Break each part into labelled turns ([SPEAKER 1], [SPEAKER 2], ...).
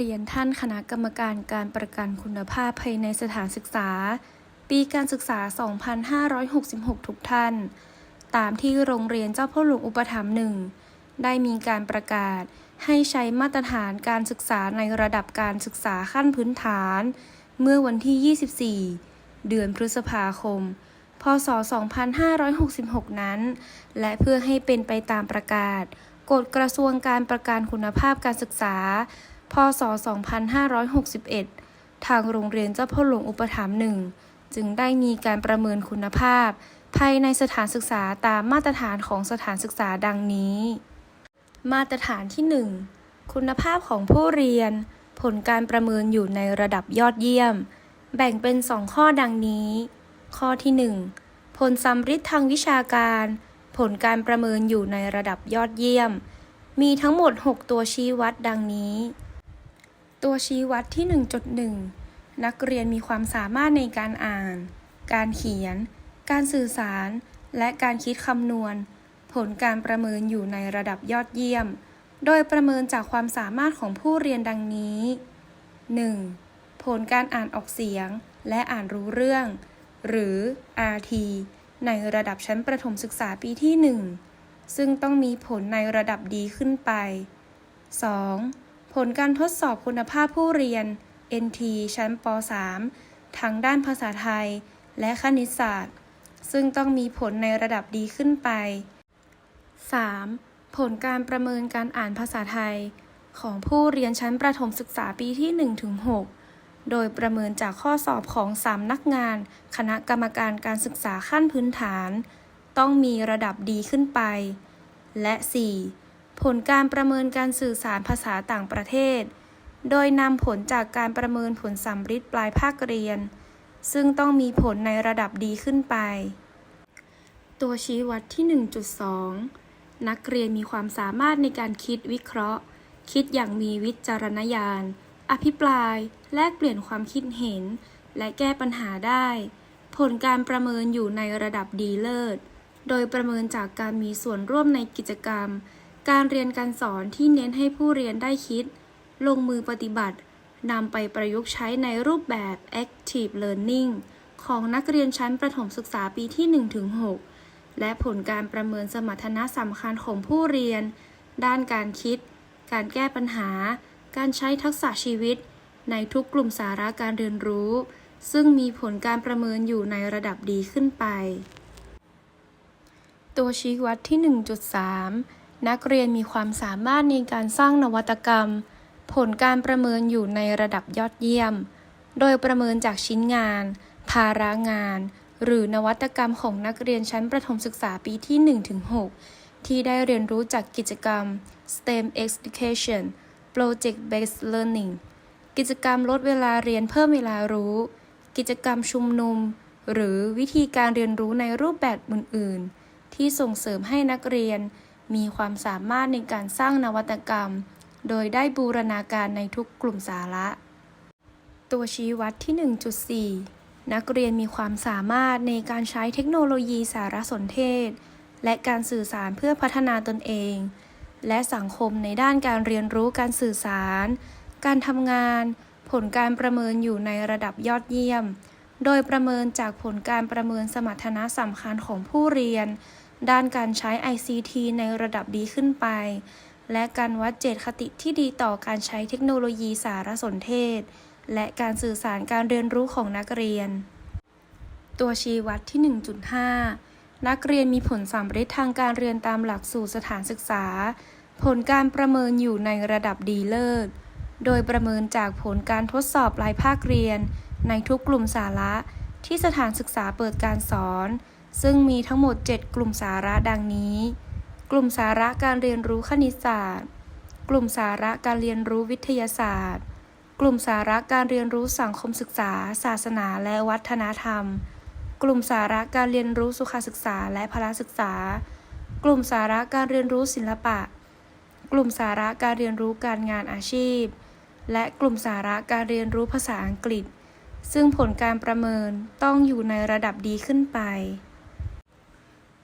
[SPEAKER 1] เรียนท่านคณะกรรมการการประกันคุณภาพภายในสถานศึกษา ปีการศึกษา 2566 ทุกท่าน ตามที่โรงเรียนเจ้าพ่อหลวงอุปถัมภ์หนึ่งได้มีการประกาศให้ใช้มาตรฐานการศึกษาในระดับการศึกษาขั้นพื้นฐาน เมื่อวันที่ 24 เดือนพฤษภาคม พศ 2566 นั้น และเพื่อให้เป็นไปตามประกาศ กฎกระทรวงการประกันคุณภาพการศึกษา พศ 2561 ทางโรงเรียนเจ้าพ่อหลวงอุปถัมภ์หนึ่งจึงได้มีการประเมินคุณภาพ ภายในสถานศึกษาตามมาตรฐานของสถานศึกษาดังนี้ มาตรฐานที่ 1 คุณภาพของผู้เรียน ผลการประเมินอยู่ในระดับยอดเยี่ยม แบ่งเป็น 2 ข้อดังนี้ ข้อที่ 1 ผลสัมฤทธิ์ทางวิชาการ ผลการประเมินอยู่ในระดับยอดเยี่ยม มีทั้งหมด 6 ตัวชี้วัดดังนี้ ตัวชี้วัดที่ 1.1 นักเรียนมีความสามารถในการอ่าน การเขียน การสื่อสาร และการคิดคำนวณ ผลการประเมินอยู่ในระดับยอดเยี่ยม โดยประเมินจากความสามารถของผู้เรียนดังนี้ 1. ผลการอ่านออกเสียง และอ่านรู้เรื่อง หรือ RT ในระดับชั้นประถมศึกษาปีที่ 1 ซึ่งต้องมีผลในระดับดีขึ้นไป 2. ผลการทดสอบคุณภาพผู้เรียน NT ชั้นป .3 ทั้งด้านภาษาไทย และคณิตศาสตร์ ซึ่งต้องมีผลในระดับดีขึ้นไป 3. ผลการประเมินการอ่านภาษาไทย ของผู้เรียนชั้นประถมศึกษาปีที่ 1-6 โดยประเมินจากข้อสอบของสำนักงาน คณะกรรมการการศึกษาขั้นพื้นฐาน ต้องมีระดับดีขึ้นไป และ 4. ผลการประเมินการสื่อสารภาษาต่างประเทศ โดยนำผลจากการประเมินผลสัมฤทธิ์ปลายภาคเรียน ซึ่งต้องมีผลในระดับดีขึ้นไป ตัวชี้วัดที่ 1.2 นักเรียนมีความสามารถในการคิดวิเคราะห์ คิดอย่างมีวิจารณญาณ อภิปราย แลกเปลี่ยนความคิดเห็น และแก้ปัญหาได้ ผลการประเมินอยู่ในระดับดีเลิศ โดยประเมินจากการมีส่วนร่วมในกิจกรรม การเรียนการสอนที่เน้นให้ผู้เรียนได้คิด ลงมือปฏิบัตินำไปประยุกต์ใช้ในรูปแบบ active learning ของนักเรียนชั้นประถมศึกษาปีที่ 1-6 และผลการประเมินสมรรถนะสำคัญของผู้เรียน ด้านการคิด การแก้ปัญหา การใช้ทักษะชีวิต ในทุกกลุ่มสาระการเรียนรู้ ซึ่งมีผลการประเมินอยู่ในระดับดีขึ้นไป ตัวชี้วัดที่ 1.3 นักเรียนมีความสามารถในการสร้างนวัตกรรม ผลการประเมินอยู่ในระดับยอดเยี่ยม โดยประเมินจากชิ้นงาน ภาระงาน หรือนวัตกรรมของนักเรียนชั้นประถมศึกษาปีที่ 1-6 ที่ได้เรียนรู้จากกิจกรรม STEM Education Project Based Learning กิจกรรมลดเวลาเรียนเพิ่มเวลารู้ กิจกรรมชุมนุม หรือวิธีการเรียนรู้ในรูปแบบอื่น ๆ ที่ส่งเสริมให้นักเรียน มีความสามารถในการสร้างนวัตกรรม โดยได้บูรณาการในทุกกลุ่มสาระ ตัวชี้วัดที่ 1.4 นักเรียนมีความสามารถในการใช้เทคโนโลยีสารสนเทศ และการสื่อสารเพื่อพัฒนาตนเอง และสังคมในด้านการเรียนรู้การสื่อสาร การทำงาน ผลการประเมินอยู่ในระดับยอดเยี่ยม โดยประเมินจากผลการประเมินสมรรถนะสำคัญของผู้เรียน ด้านการใช้ ICT ในระดับดีขึ้นไป และการวัดเจตคติที่ดีต่อการใช้เทคโนโลยีสารสนเทศ และการสื่อสารการเรียนรู้ของนักเรียน ตัวชี้วัดที่ 1.5 นักเรียนมีผลสำเร็จทางการเรียนตามหลักสูตรสถานศึกษา ผลการประเมินอยู่ในระดับดีเลิศ โดยประเมินจากผลการทดสอบรายภาคเรียน ในทุกกลุ่มสาระที่สถานศึกษาเปิดการสอน ซึ่งมีทั้งหมด 7 กลุ่มสาระดังนี้ กลุ่มสาระการเรียนรู้คณิตศาสตร์ กลุ่มสาระการเรียนรู้วิทยาศาสตร์ กลุ่มสาระการเรียนรู้สังคมศึกษา ศาสนาและวัฒนธรรม กลุ่มสาระการเรียนรู้สุขศึกษาและพละศึกษา กลุ่มสาระการเรียนรู้ศิลปะ กลุ่มสาระการเรียนรู้การงานอาชีพ และกลุ่มสาระการเรียนรู้ภาษาอังกฤษซึ่งผลการประเมินต้องอยู่ในระดับดีขึ้นไป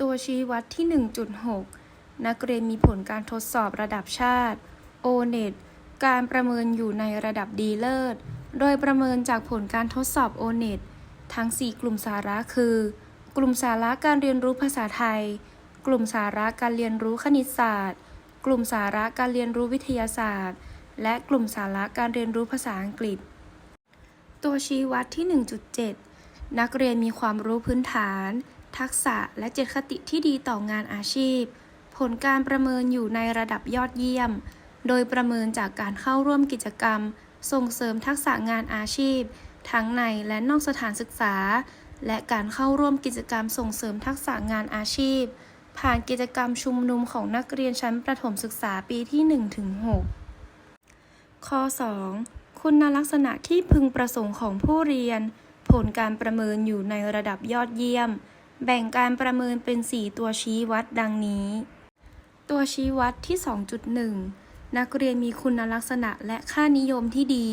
[SPEAKER 1] ตัวชี้วัดที่ 1.6 นักเรียนมีผลการทดสอบระดับชาติ O-NET การประเมินอยู่ในระดับดีเลิศ โดยประเมินจากผลการทดสอบ O-NET ทั้ง 4 กลุ่มสาระคือ กลุ่มสาระการเรียนรู้ภาษาไทย กลุ่มสาระการเรียนรู้คณิตศาสตร์ กลุ่มสาระการเรียนรู้วิทยาศาสตร์ และกลุ่มสาระการเรียนรู้ภาษาอังกฤษ ตัวชี้วัดที่ 1.7 นักเรียนมีความรู้พื้นฐาน ทักษะและเจตคติที่ดีต่องานอาชีพ ผลการประเมินอยู่ในระดับยอดเยี่ยม โดยประเมินจากการเข้าร่วมกิจกรรม ส่งเสริมทักษะงานอาชีพ ทั้งในและนอกสถานศึกษา และการเข้าร่วมกิจกรรมส่งเสริมทักษะงานอาชีพ ผ่านกิจกรรมชุมนุมของนักเรียนชั้นประถมศึกษาปีที่1-6ข้อ 2. คุณลักษณะที่พึงประสงค์ของผู้เรียน ผลการประเมินอยู่ในระดับยอดเยี่ยม แบ่งการประเมินเป็น 4 ตัวชี้วัดดังนี้ ตัวชี้วัดที่ 2.1 นักเรียนมีคุณลักษณะและค่านิยมที่ดี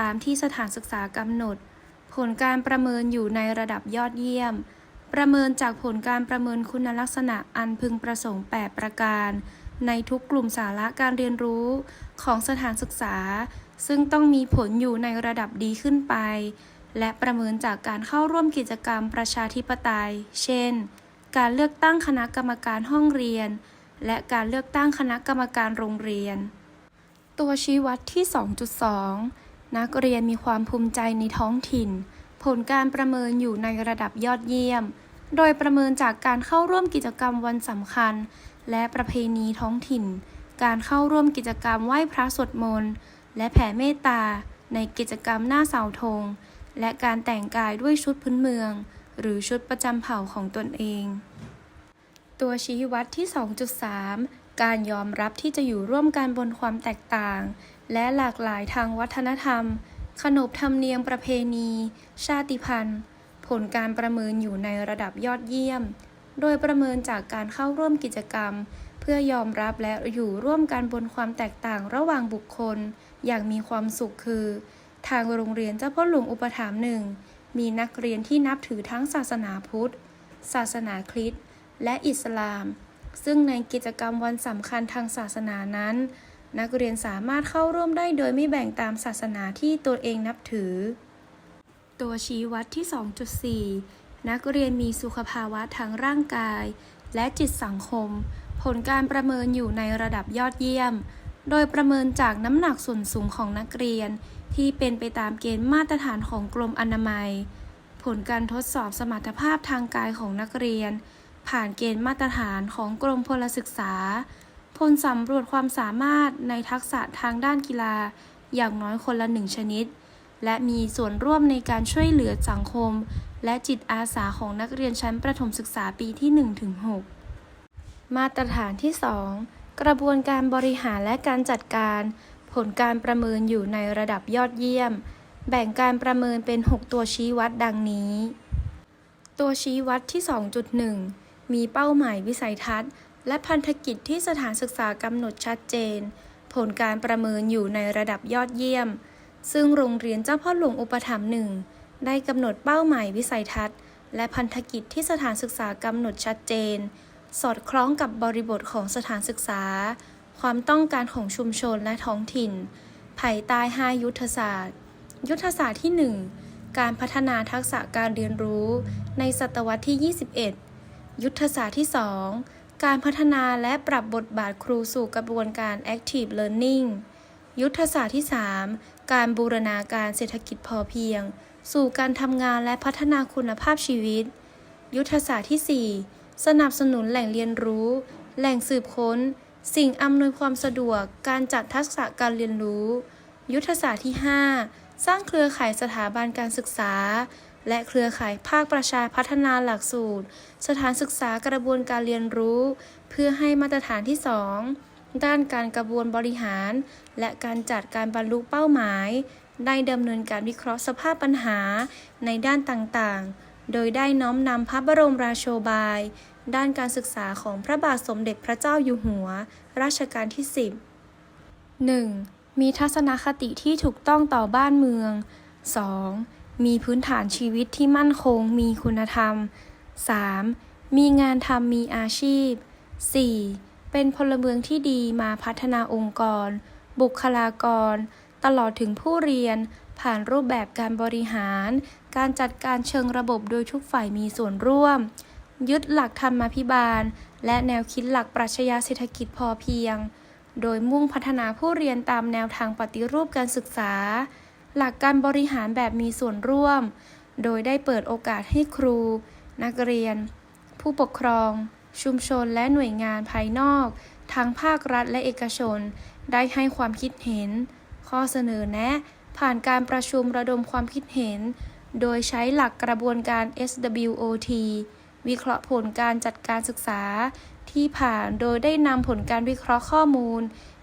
[SPEAKER 1] ตามที่สถานศึกษากำหนด ผลการประเมินอยู่ในระดับยอดเยี่ยม ประเมินจากผลการประเมินคุณลักษณะอันพึงประสงค์ 8 ประการ ในทุกกลุ่มสาระการเรียนรู้ของสถานศึกษา ซึ่งต้องมีผลอยู่ในระดับดีขึ้นไป และประเมินจากการเข้าร่วมกิจกรรมประชาธิปไตย เช่น การเลือกตั้งคณะกรรมการห้องเรียน และการเลือกตั้งคณะกรรมการโรงเรียน ตัวชี้วัดที่ 2.2 นักเรียนมีความภูมิใจในท้องถิ่น ผลการประเมินอยู่ในระดับยอดเยี่ยม โดยประเมินจากการเข้าร่วมกิจกรรมวันสำคัญ และประเพณีท้องถิ่น การเข้าร่วมกิจกรรมไหว้พระสวดมนต์ และแผ่เมตตา ในกิจกรรมหน้าเสาธง และการแต่งกายด้วยชุดพื้นเมือง หรือชุดประจำเผ่าของตนเอง ตัวชี้วัดที่ 2.3 การยอมรับที่จะอยู่ร่วมกันบนความแตกต่าง และหลากหลายทางวัฒนธรรม ขนบธรรมเนียมประเพณี ชาติพันธุ์ ผลการประเมินอยู่ในระดับยอดเยี่ยม โดยประเมินจากการเข้าร่วมกิจกรรมเพื่อยอมรับและอยู่ร่วมกันบนความแตกต่างระหว่างบุคคล อย่างมีความสุขคือ ทางโรงเรียนเจ้าพ่อหลวงอุปถัมภ์หนึ่งมีนักเรียนที่นับถือทั้งศาสนาพุทธ ศาสนาคริสต์และอิสลาม ซึ่งในกิจกรรมวันสำคัญทางศาสนานั้น นักเรียนสามารถเข้าร่วมได้โดยไม่แบ่งตามศาสนาที่ตัวเองนับถือ ตัวชี้วัดที่ 2.4 นักเรียนมีสุขภาวะทางร่างกาย และจิตสังคม ผลการประเมินอยู่ในระดับยอดเยี่ยม โดยประเมินจากน้ำหนักส่วนสูงของนักเรียน ที่เป็นไปตามเกณฑ์มาตรฐานของกรมอนามัย ผลการทดสอบสมรรถภาพทางกายของนักเรียน ผ่านเกณฑ์มาตรฐานของกรมพลศึกษา ผลสำรวจความสามารถในทักษะทางด้านกีฬา อย่างน้อยคนละหนึ่งชนิด และมีส่วนร่วมในการช่วยเหลือสังคม และจิตอาสาของนักเรียนชั้นประถมศึกษาปีที่ 1-6 มาตรฐานที่ 2 กระบวนการบริหารและการจัดการ ผลการประเมินอยู่ในระดับยอดเยี่ยม แบ่งการประเมินเป็น 6 ตัวชี้วัดดังนี้ ตัวชี้วัดที่ 2.1 มีเป้าหมายวิสัยทัศน์ และพันธกิจที่สถานศึกษากำหนดชัดเจน ผลการประเมินอยู่ในระดับยอดเยี่ยม ซึ่งโรงเรียนเจ้าพ่อหลวงอุปถัมภ์หนึ่งได้กำหนดเป้าหมายวิสัยทัศน์ และพันธกิจที่สถานศึกษากำหนดชัดเจน สอดคล้องกับบริบทของสถานศึกษา ความต้องการของชุมชนและท้องถิ่น ภายใต้ 5 ยุทธศาสตร์ ยุทธศาสตร์ที่ 1 การพัฒนาทักษะการเรียนรู้ ในศตวรรษที่ 21 ยุทธศาสตร์ที่ 2 การพัฒนาและปรับบทบาทครูสู่กระบวนการ Active Learning ยุทธศาสตร์ที่ 3 การบูรณาการเศรษฐกิจพอเพียง สู่การทำงานและพัฒนาคุณภาพชีวิต ยุทธศาสตร์ที่ 4 สนับสนุนแหล่งเรียนรู้ แหล่งสืบค้น สิ่งอำนวยความสะดวก การจัดทักษะการเรียนรู้ ยุทธศาสตร์ที่ 5 สร้างเครือข่ายสถาบันการศึกษา และเครือข่ายภาคประชาพัฒนาหลักสูตร สถานศึกษากระบวนการเรียนรู้ เพื่อให้มาตรฐานที่ 2 ด้านการกระบวนบริหาร และการจัดการบรรลุเป้าหมาย ได้ดำเนินการวิเคราะห์สภาพปัญหาในด้านต่างๆ โดยได้น้อมนำพระบรมราโชบาย ด้านการศึกษาของพระบาทสมเด็จพระเจ้าอยู่หัว รัชกาลที่ 10 1. มีทัศนคติที่ถูกต้องต่อบ้านเมือง 2. มีพื้นฐานชีวิตที่มั่นคงมีคุณธรรม 3. มีงานทำมีอาชีพ 4. เป็นพลเมืองที่ดีมาพัฒนาองค์กร บุคลากร ตลอดถึงผู้เรียน ผ่านรูปแบบการบริหาร การจัดการเชิงระบบโดยทุกฝ่ายมีส่วนร่วม ยึดหลักธรรมาภิบาล และแนวคิดหลักปรัชญาเศรษฐกิจพอเพียง โดยมุ่งพัฒนาผู้เรียนตามแนวทางปฏิรูปการศึกษา หลักการบริหารแบบมีส่วนร่วม โดยได้เปิดโอกาสให้ครู นักเรียน ผู้ปกครอง ชุมชนและหน่วยงานภายนอก ทั้งภาครัฐและเอกชน ได้ให้ความคิดเห็น ข้อเสนอแนะ ผ่านการประชุมระดมความคิดเห็น โดยใช้หลักกระบวนการ SWOT วิเคราะห์ผลการจัดการศึกษา ที่ผ่านโดยได้นำผลการวิเคราะห์ข้อมูล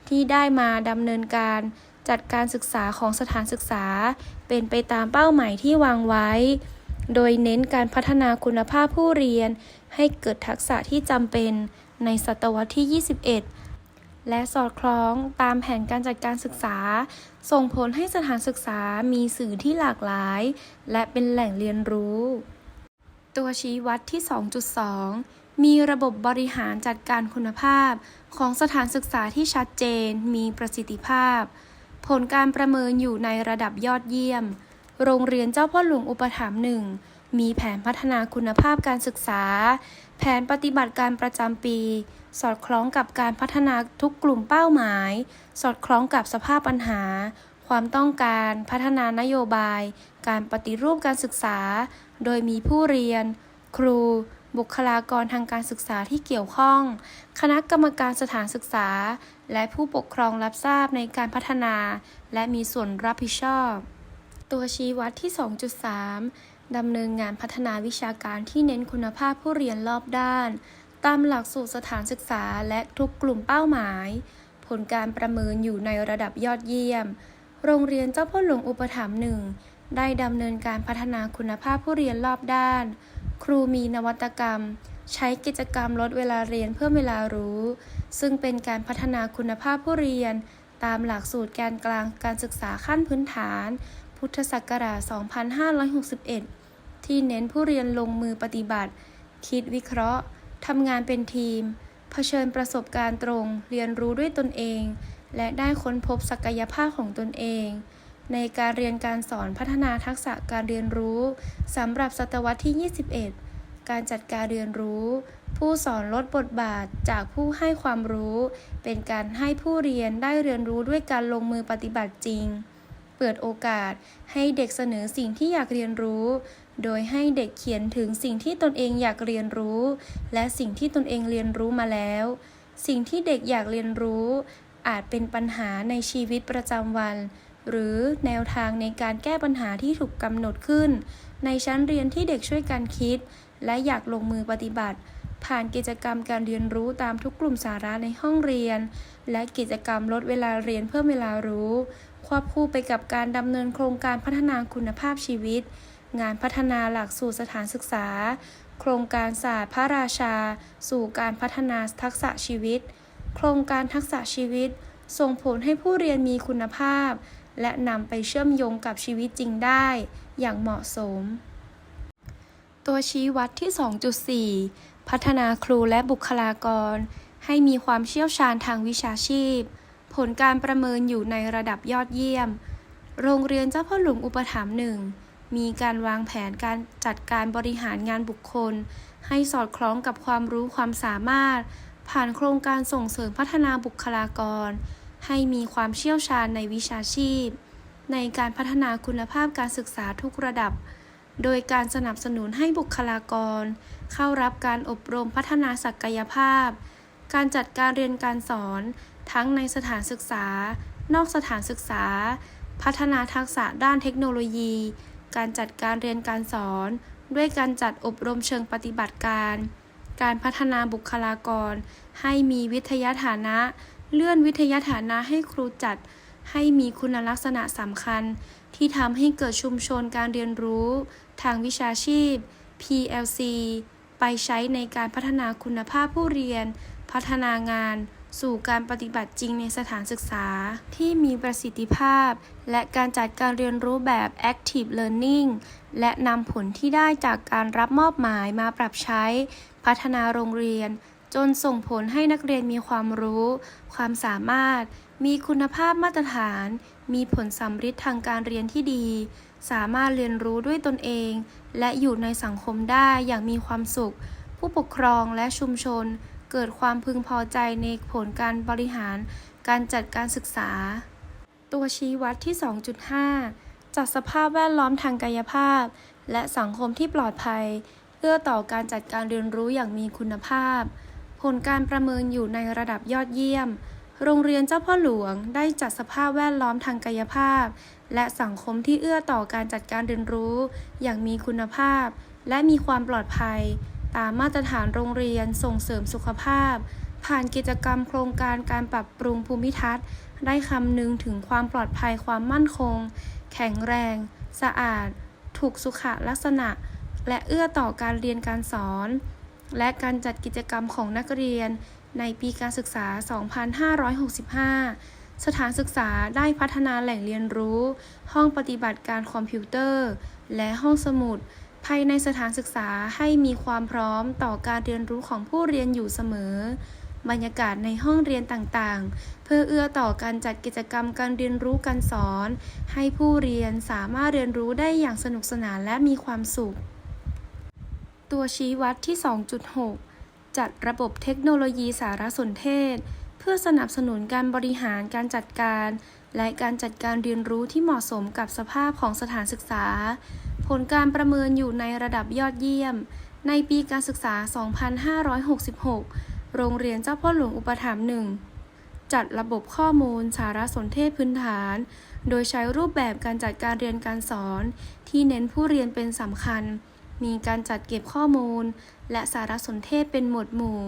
[SPEAKER 1] ที่ได้มาดำเนินการจัดการศึกษาของสถานศึกษา เป็นไปตามเป้าหมายที่วางไว้ โดยเน้นการพัฒนาคุณภาพผู้เรียน ให้เกิดทักษะที่จำเป็นในศตวรรษที่ 21 และสอดคล้องตามแผนการจัดการศึกษา ส่งผลให้สถานศึกษามีสื่อที่หลากหลาย และเป็นแหล่งเรียนรู้ ตัวชี้วัดที่ 2.2 มีระบบบริหารจัดการคุณภาพ ของสถานศึกษาที่ชัดเจน มีประสิทธิภาพ ผลการประเมินอยู่ในระดับยอดเยี่ยม โรงเรียนเจ้าพ่อหลวงอุปถัมภ์หนึ่งมีแผนพัฒนาคุณภาพการศึกษา แผนปฏิบัติการประจำปี สอดคล้องกับการพัฒนาทุกกลุ่มเป้าหมาย สอดคล้องกับสภาพปัญหา ความต้องการพัฒนานโยบาย การปฏิรูปการศึกษา โดยมีผู้เรียน ครู บุคลากรทางการศึกษาที่เกี่ยวข้อง คณะกรรมการสถานศึกษา และผู้ปกครองรับทราบในการพัฒนา และมีส่วนรับผิดชอบ ตัวชี้วัดที่ 2.3 ดำเนินงานพัฒนาวิชาการที่เน้นคุณภาพผู้เรียนรอบด้าน ตามหลักสูตรสถานศึกษาและทุกกลุ่มเป้าหมาย ผลการประเมินอยู่ในระดับยอดเยี่ยม โรงเรียนเจ้าพ่อหลวงอุปถัมภ์หนึ่งได้ดำเนินการพัฒนาคุณภาพผู้เรียนรอบด้าน ครูมีนวัตกรรม ใช้กิจกรรมลดเวลาเรียนเพิ่มเวลารู้ ซึ่งเป็นการพัฒนาคุณภาพผู้เรียน ตามหลักสูตรแกนกลางการศึกษาขั้นพื้นฐาน พุทธศักราช 2561 ที่เน้นผู้เรียนลงมือปฏิบัติ คิดวิเคราะห์ทำงานเป็นทีม เผชิญประสบการณ์ตรง เรียนรู้ด้วยตนเอง และได้ค้นพบศักยภาพของตนเอง ในการเรียนการสอนพัฒนาทักษะการเรียนรู้สำหรับศตวรรษที่ 21 การจัดการเรียนรู้ ผู้สอนลดบทบาทจากผู้ให้ความรู้ เป็นการให้ผู้เรียนได้เรียนรู้ด้วยการลงมือปฏิบัติจริงเปิดโอกาสให้เด็กเสนอสิ่งที่อยากเรียนรู้ โดยให้เด็กเขียนถึงสิ่งที่ตนเองอยากเรียนรู้ และสิ่งที่ตนเองเรียนรู้มาแล้ว สิ่งที่เด็กอยากเรียนรู้ อาจเป็นปัญหาในชีวิตประจำวัน หรือแนวทางในการแก้ปัญหาที่ถูกกำหนดขึ้น ในชั้นเรียนที่เด็กช่วยกันคิด และอยากลงมือปฏิบัติ ผ่านกิจกรรมการเรียนรู้ตามทุกกลุ่มสาระในห้องเรียน และกิจกรรมลดเวลาเรียนเพิ่มเวลารู้ ควบคู่ไปกับการดำเนินโครงการพัฒนาคุณภาพชีวิต งานพัฒนาหลักสูตรสถานศึกษา โครงการศาสตร์พระราชา สู่การพัฒนาทักษะชีวิต โครงการทักษะชีวิต ส่งผลให้ผู้เรียนมีคุณภาพ และนำไปเชื่อมโยงกับชีวิตจริงได้ อย่างเหมาะสม ตัวชี้วัดที่ 2.4 พัฒนาครูและบุคลากร ให้มีความเชี่ยวชาญทางวิชาชีพ ผลการประเมินอยู่ในระดับยอดเยี่ยม โรงเรียนเจ้าพ่อหลวงอุปถัมภ์หนึ่ง มีการวางแผนการจัดการบริหารงานบุคคล ให้สอดคล้องกับความรู้ความสามารถ ผ่านโครงการส่งเสริมพัฒนาบุคลากร ให้มีความเชี่ยวชาญในวิชาชีพ ในการพัฒนาคุณภาพการศึกษาทุกระดับ โดยการสนับสนุนให้บุคลากร เข้ารับการอบรมพัฒนาศักยภาพ การจัดการเรียนการสอน ทั้งในสถานศึกษา นอกสถานศึกษา พัฒนาทักษะด้านเทคโนโลยี การจัดการเรียนการสอน ด้วยการจัดอบรมเชิงปฏิบัติการ การพัฒนาบุคลากร ให้มีวิทยาฐานะ เลื่อนวิทยาฐานะให้ครูจัด ให้มีคุณลักษณะสำคัญ ที่ทำให้เกิดชุมชนการเรียนรู้ ทางวิชาชีพ PLC ไปใช้ในการพัฒนาคุณภาพผู้เรียน พัฒนางาน สู่การปฏิบัติจริงในสถานศึกษา ที่มีประสิทธิภาพ และการจัดการเรียนรู้แบบ Active Learning และนำผลที่ได้จากการรับมอบหมายมาปรับใช้ พัฒนาโรงเรียน จนส่งผลให้นักเรียนมีความรู้ ความสามารถ มีคุณภาพมาตรฐาน มีผลสัมฤทธิ์ทางการเรียนที่ดี สามารถเรียนรู้ด้วยตนเอง และอยู่ในสังคมได้อย่างมีความสุข ผู้ปกครองและชุมชน เกิดความพึงพอใจในผลการบริหาร การจัดการศึกษา ตัวชี้วัดที่ 2.5 จัดสภาพแวดล้อมทางกายภาพ และสังคมที่ปลอดภัยเอื้อต่อการจัดการเรียนรู้อย่างมีคุณภาพ ผลการประเมินอยู่ในระดับยอดเยี่ยม โรงเรียนเจ้าพ่อหลวงได้จัดสภาพแวดล้อมทางกายภาพ และสังคมที่เอื้อต่อการจัดการเรียนรู้ อย่างมีคุณภาพ และมีความปลอดภัย ตามมาตรฐานโรงเรียนส่งเสริมสุขภาพ ผ่านกิจกรรมโครงการการปรับปรุงภูมิทัศน์ ได้คำนึงถึงความปลอดภัยความมั่นคง แข็งแรง สะอาด ถูกสุขลักษณะ และเอื้อต่อการเรียนการสอน และการจัดกิจกรรมของนักเรียน ในปีการศึกษา 2565สถานศึกษาได้พัฒนาแหล่งเรียนรู้ ห้องปฏิบัติการคอมพิวเตอร์ และห้องสมุด ภายในสถานศึกษาให้มีความพร้อมต่อการเรียนรู้ของผู้เรียนอยู่เสมอ บรรยากาศในห้องเรียนต่างๆ เพื่อเอื้อต่อการจัดกิจกรรมการเรียนรู้การสอน ให้ผู้เรียนสามารถเรียนรู้ได้อย่างสนุกสนานและมีความสุข ตัวชี้วัดที่ 2.6 จัดระบบเทคโนโลยีสารสนเทศ เพื่อสนับสนุนการบริหารการจัดการ และการจัดการเรียนรู้ที่เหมาะสมกับสภาพของสถานศึกษา ลการประเมินอยู่ในระดับยอดเยี่ยม ในปีการศึกษา 2566 โรงเรียนเจ้าพ่อหลวงอุปถัมภ์หนึ่งจัดระบบข้อมูลสารสนเทศพื้นฐาน โดยใช้รูปแบบการจัดการเรียนการสอน ที่เน้นผู้เรียนเป็นสำคัญ มีการจัดเก็บข้อมูล และสารสนเทศเป็นหมวดหมู่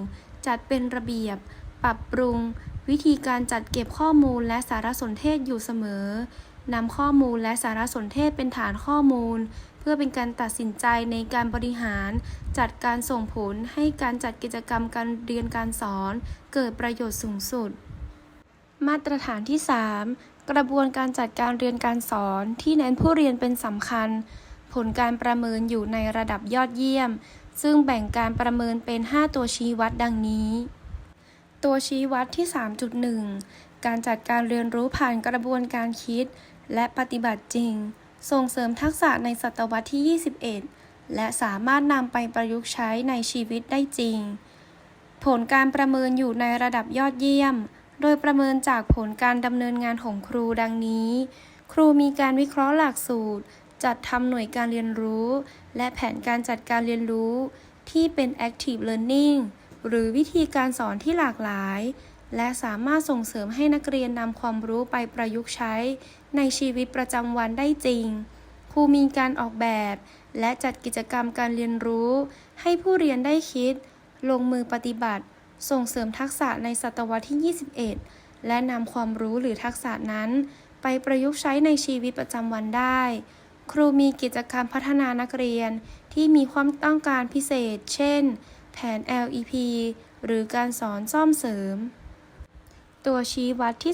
[SPEAKER 1] จัดเป็นระเบียบ ปรับปรุง วิธีการจัดเก็บข้อมูลและสารสนเทศอยู่เสมอนำข้อมูลและสารสนเทศเป็นฐานข้อมูล พื่อเป็นการตัดสินใจในการบริหาร จัดการส่งผลให้การจัดกิจกรรมการเรียนการสอน เกิดประโยชน์สูงสุด มาตรฐานที่ 3 กระบวนการจัดการเรียนการสอนที่เน้นผู้เรียนเป็นสำคัญ ผลการประเมินอยู่ในระดับยอดเยี่ยม ซึ่งแบ่งการประเมินเป็น 5 ตัวชี้วัดดังนี้ ตัวชี้วัดที่ 3.1 การจัดการเรียนรู้ผ่านกระบวนการคิด และปฏิบัติจริง ส่งเสริมทักษะในศตวรรษที่ 21 และสามารถนำไปประยุกต์ใช้ในชีวิตได้จริง ผลการประเมินอยู่ในระดับยอดเยี่ยม โดยประเมินจากผลการดำเนินงานของครูดังนี้ ครูมีการวิเคราะห์หลักสูตร จัดทำหน่วยการเรียนรู้ และแผนการจัดการเรียนรู้ ที่เป็น active learning หรือวิธีการสอนที่หลากหลาย และสามารถส่งเสริมให้นักเรียนนำความรู้ไปประยุกต์ใช้ ในชีวิตประจำวันได้จริง ครูมีการออกแบบ และจัดกิจกรรมการเรียนรู้ ให้ผู้เรียนได้คิด ลงมือปฏิบัติ ส่งเสริมทักษะในศตวรรษที่ 21 และนำความรู้หรือทักษะนั้น ไปประยุกต์ใช้ในชีวิตประจำวันได้ ครูมีกิจกรรมพัฒนานักเรียนที่มีความต้องการพิเศษ เช่น แผน LEP หรือการสอนซ่อมเสริม ตัวชี้วัดที่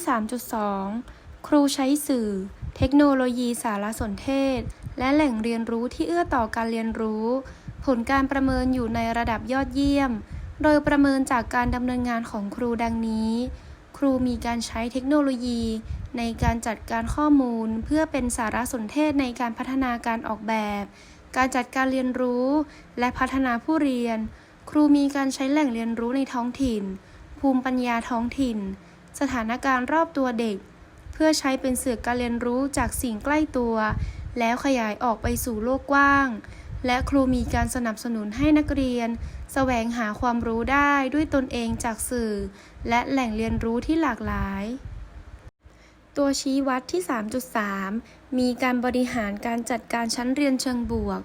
[SPEAKER 1] 3.2 ครูใช้สื่อ เทคโนโลยีสารสนเทศ และแหล่งเรียนรู้ที่เอื้อต่อการเรียนรู้ ผลการประเมินอยู่ในระดับยอดเยี่ยม โดยประเมินจากการดำเนินงานของครูดังนี้ ครูมีการใช้เทคโนโลยี ในการจัดการข้อมูล เพื่อเป็นสารสนเทศในการพัฒนาการออกแบบ การจัดการเรียนรู้ และพัฒนาผู้เรียน ครูมีการใช้แหล่งเรียนรู้ในท้องถิ่น ภูมิปัญญาท้องถิ่น สถานการณ์รอบตัวเด็ก พื่อใช้เป็นสื่อการเรียนรู้จากสิ่งใกล้ตัว แล้วขยายออกไปสู่โลกกว้าง และครูมีการสนับสนุนให้นักเรียน แสวงหาความรู้ได้ด้วยตนเองจากสื่อ และแหล่งเรียนรู้ที่หลากหลาย ตัวชี้วัดที่ 3.3 มีการบริหารการจัดการชั้นเรียนเชิงบวก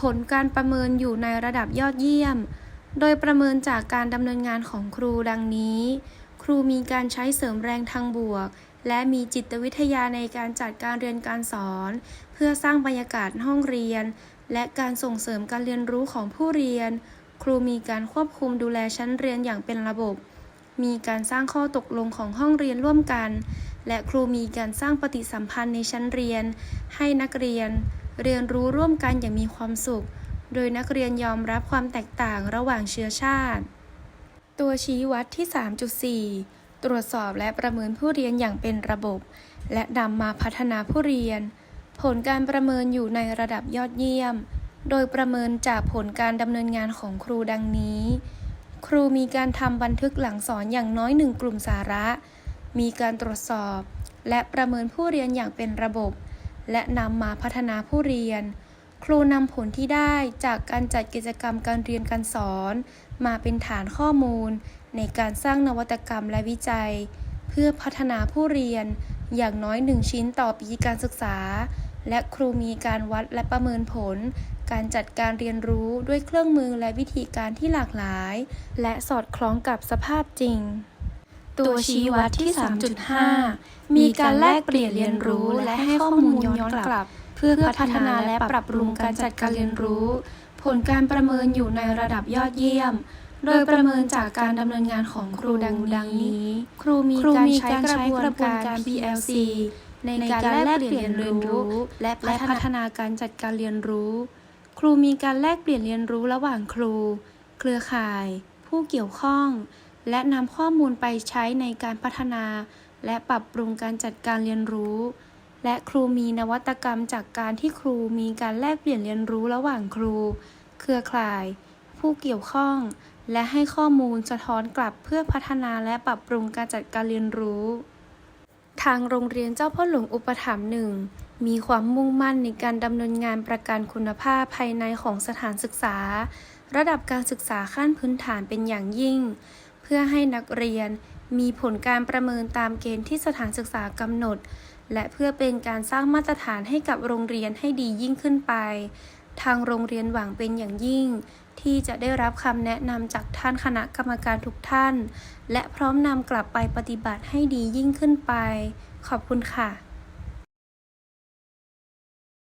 [SPEAKER 1] ผลการประเมินอยู่ในระดับยอดเยี่ยม โดยประเมินจากการดำเนินงานของครูดังนี้ ครูมีการใช้เสริมแรงทางบวก และมีจิตวิทยาในการจัดการเรียนการสอน เพื่อสร้างบรรยากาศห้องเรียน และการส่งเสริมการเรียนรู้ของผู้เรียน ครูมีการควบคุมดูแลชั้นเรียนอย่างเป็นระบบ มีการสร้างข้อตกลงของห้องเรียนร่วมกัน และครูมีการสร้างปฏิสัมพันธ์ในชั้นเรียน ให้นักเรียน เรียนรู้ร่วมกันอย่างมีความสุข โดยนักเรียนยอมรับความแตกต่างระหว่างเชื้อชาติ ตัวชี้วัดที่ 3.4 ตรวจสอบและประเมินผู้เรียนอย่างเป็นระบบ และนำมาพัฒนาผู้เรียน ผลการประเมินอยู่ในระดับยอดเยี่ยม โดยประเมินจากผลการดำเนินงานของครูดังนี้ ครูมีการทำบันทึกหลังสอนอย่างน้อยหนึ่งกลุ่มสาระ มีการตรวจสอบ และประเมินผู้เรียนอย่างเป็นระบบ และนำมาพัฒนาผู้เรียน ครูนำผลที่ได้จากการจัดกิจกรรมการเรียนการสอน มาเป็นฐานข้อมูล ในการสร้างนวัตกรรมและวิจัย เพื่อพัฒนาผู้เรียนอย่างน้อยหนึ่งชิ้นต่อปีการศึกษา และครูมีการวัดและประเมินผล การจัดการเรียนรู้ด้วยเครื่องมือและวิธีการที่หลากหลาย และสอดคล้องกับสภาพจริง ตัวชี้วัดที่ 3.5 มีการแลกเปลี่ยนเรียนรู้และให้ข้อมูลย้อนกลับ เพื่อพัฒนาและปรับปรุงการจัดการเรียนรู้ ผลการประเมินอยู่ในระดับยอดเยี่ยม โดยประเมินจากการดำเนินงานของครูดังนี้ ครูมีการใช้กระบวนการ PLC ในการแลกเปลี่ยนเรียนรู้ และพัฒนาการจัดการเรียนรู้ ครูมีการแลกเปลี่ยนเรียนรู้ระหว่างครู เครือข่าย ผู้เกี่ยวข้อง และนำข้อมูลไปใช้ในการพัฒนา และปรับปรุงการจัดการเรียนรู้ และครูมีนวัตกรรมจากการที่ครูมีการแลกเปลี่ยนเรียนรู้ระหว่างครู เครือข่าย ผู้เกี่ยวข้อง และให้ข้อมูลสะท้อนกลับเพื่อพัฒนาและปรับปรุงการจัดการเรียนรู้ ทางโรงเรียนเจ้าพ่อหลวงอุปถัมภ์หนึ่งมีความมุ่งมั่นในการดำเนินงานประกันคุณภาพภายในของสถานศึกษา ระดับการศึกษาขั้นพื้นฐานเป็นอย่างยิ่ง เพื่อให้นักเรียนมีผลการประเมินตามเกณฑ์ที่สถานศึกษากำหนด และเพื่อเป็นการสร้างมาตรฐานให้กับโรงเรียนให้ดียิ่งขึ้นไป ทางโรงเรียนหวังเป็นอย่างยิ่ง ที่จะได้รับคำแนะนำจากท่านคณะกรรมการทุกท่าน และพร้อมนำกลับไปปฏิบัติให้ดียิ่งขึ้นไป ขอบคุณค่ะ